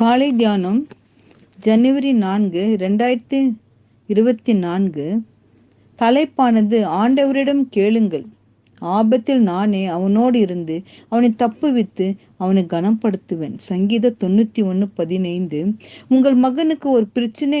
காலை தியானம் ஜனவரி நான்கு ரெண்டாயிரத்தி இருபத்தி நான்கு. தலைப்பானது ஆண்டவரிடம் கேளுங்கள். ஆபத்தில் நானே அவனோடு இருந்து அவனை தப்புவித்து அவனை கனப்படுத்துவேன். சங்கீத தொண்ணூற்றி ஒன்று பதினைந்து. உங்கள் மகனுக்கு ஒரு பிரச்சனை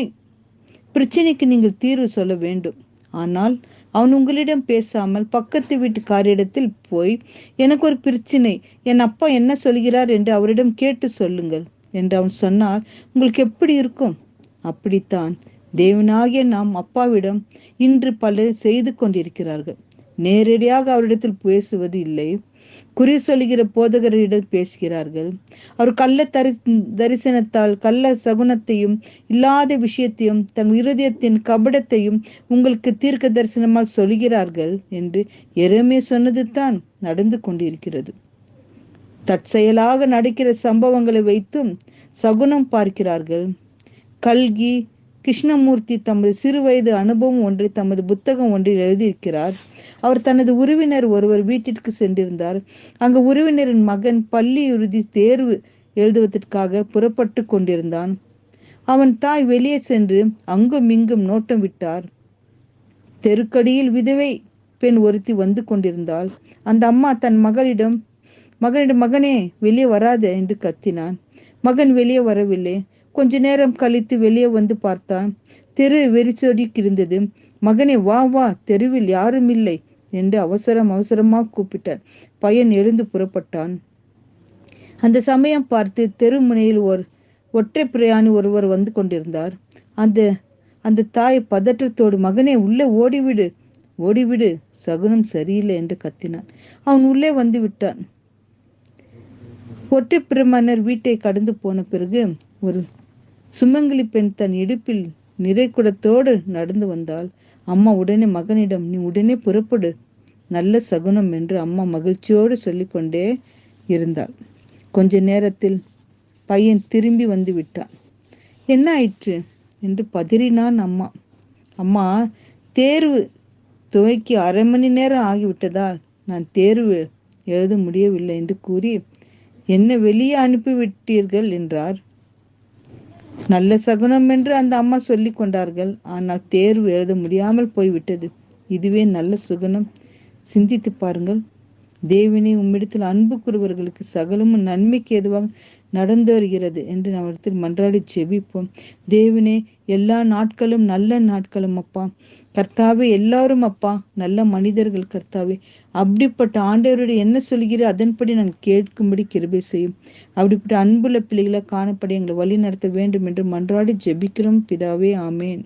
பிரச்சனைக்கு நீங்கள் தீர்வு சொல்ல வேண்டும். ஆனால் அவன் உங்களிடம் பேசாமல் பக்கத்து வீட்டுக்காரிடத்தில் போய் எனக்கு ஒரு பிரச்சனை என் அப்பா என்ன சொல்கிறார் என்று அவரிடம் கேட்டு சொல்லுங்கள். என்று அவன் சொன்னால் உங்களுக்கு எப்படி இருக்கும்? அப்படித்தான். தேவனாகிய நாம் அப்பாவிடம் இன்று பலர் செய்து கொண்டிருக்கிறார்கள். நேரடியாக அவரிடத்தில் பேசுவது இல்லை. குறி சொல்லுகிற போதகரிடம் பேசுகிறார்கள். அவர் கள்ள தரி தரிசனத்தால் கள்ள சகுனத்தையும் இல்லாத விஷயத்தையும் தம் இருதயத்தின் கபடத்தையும் உங்களுக்கு தீர்க்க தரிசனமால் சொல்கிறார்கள் என்று எருமே சொன்னது தான் நடந்து கொண்டிருக்கிறது. தற்செயலாக நடக்கிற சம்பவங்களை வைத்தும் சகுனம் பார்க்கிறார்கள். கல்கி கிருஷ்ணமூர்த்தி தமது சிறுவயது அனுபவம் ஒன்றை தமது புத்தகம் ஒன்றில் எழுதியிருக்கிறார். அவர் தனது உறவினர் ஒருவர் வீட்டிற்கு சென்றிருந்தார். அங்கு உறவினரின் மகன் பள்ளி இறுதி தேர்வு எழுதுவதற்காக புறப்பட்டு கொண்டிருந்தான். அவன் தாய் வெளியே சென்று அங்கும் இங்கும் நோட்டம் விட்டார். தெருக்கடியில் விதவை பெண் ஒருத்தி வந்து கொண்டிருந்தாள். அந்த அம்மா தன் மகளிடம் மகனிடம் மகனே வெளியே வராதே என்று கத்தினான். மகன் வெளியே வரவில்லை. கொஞ்ச நேரம் கழித்து வெளியே வந்து பார்த்தான். தெரு வெறிச்சொடிக்கு இருந்தது மகனே வா வா தெருவில் யாரும் இல்லை என்று அவசரம் அவசரமாக கூப்பிட்டான். பையன் எழுந்து புறப்பட்டான். அந்த சமயம் பார்த்து தெருமுனையில் ஒரு ஒற்றை பிரயாணி ஒருவர் வந்து கொண்டிருந்தார். அந்த அந்த தாய் பதற்றத்தோடு மகனே உள்ளே ஓடிவிடு ஓடிவிடு சகுனம் சரியில்லை என்று கத்தினான். அவன் உள்ளே வந்து விட்டான். ஒற்றை பிரமன்னர் வீட்டை கடந்து போன பிறகு ஒரு சுமங்கலி பெண் தன் இடுப்பில் நிறைக்குடத்தோடு நடந்து வந்தால் அம்மா உடனே மகனிடம் நீ உடனே புறப்படு. நல்ல சகுனம் என்று அம்மா மகிழ்ச்சியோடு சொல்லிக்கொண்டே இருந்தாள். கொஞ்ச நேரத்தில் பையன் திரும்பி வந்து விட்டான். என்ன ஆயிற்று? என்று பதறினான் அம்மா. அம்மா தேர்வு துவைக்கு அரை மணி நேரம் ஆகிவிட்டதால் நான் தேர்வு எழுத முடியவில்லை என்று கூறி என்ன வெளியே அனுப்பிவிட்டீர்கள் என்றார். நல்ல சகுனம் என்று அந்த அம்மா சொல்லி கொண்டார்கள். ஆனால் தேர்வு எழுத முடியாமல் போய்விட்டது. இதுவே நல்ல சுகுணம். சிந்தித்து பாருங்கள். தேவினை உம்மிடத்தில் அன்பு கூறுவர்களுக்கு சகலமும் நன்மைக்கு எதுவாக நடந்து வருகிறது என்று நம்மிடத்தில் மன்றாடி செவிப்போம் தேவனே எல்லா நாட்களும் நல்ல நாட்களும் அப்பா. கர்த்தாவே எல்லாரும் அப்பா நல்ல மனிதர்கள் கர்த்தாவே. அப்படிப்பட்ட ஆண்டவருடைய என்ன சொல்கிற அதன்படி நான் கேட்கும்படி கிருபை செய்யும். அப்படிப்பட்ட அன்புள்ள பிள்ளைகளை காணப்படி எங்களை வழி நடத்த வேண்டும் என்று மன்றாடி ஜெபிக்கிறோம். பிதாவே ஆமேன்.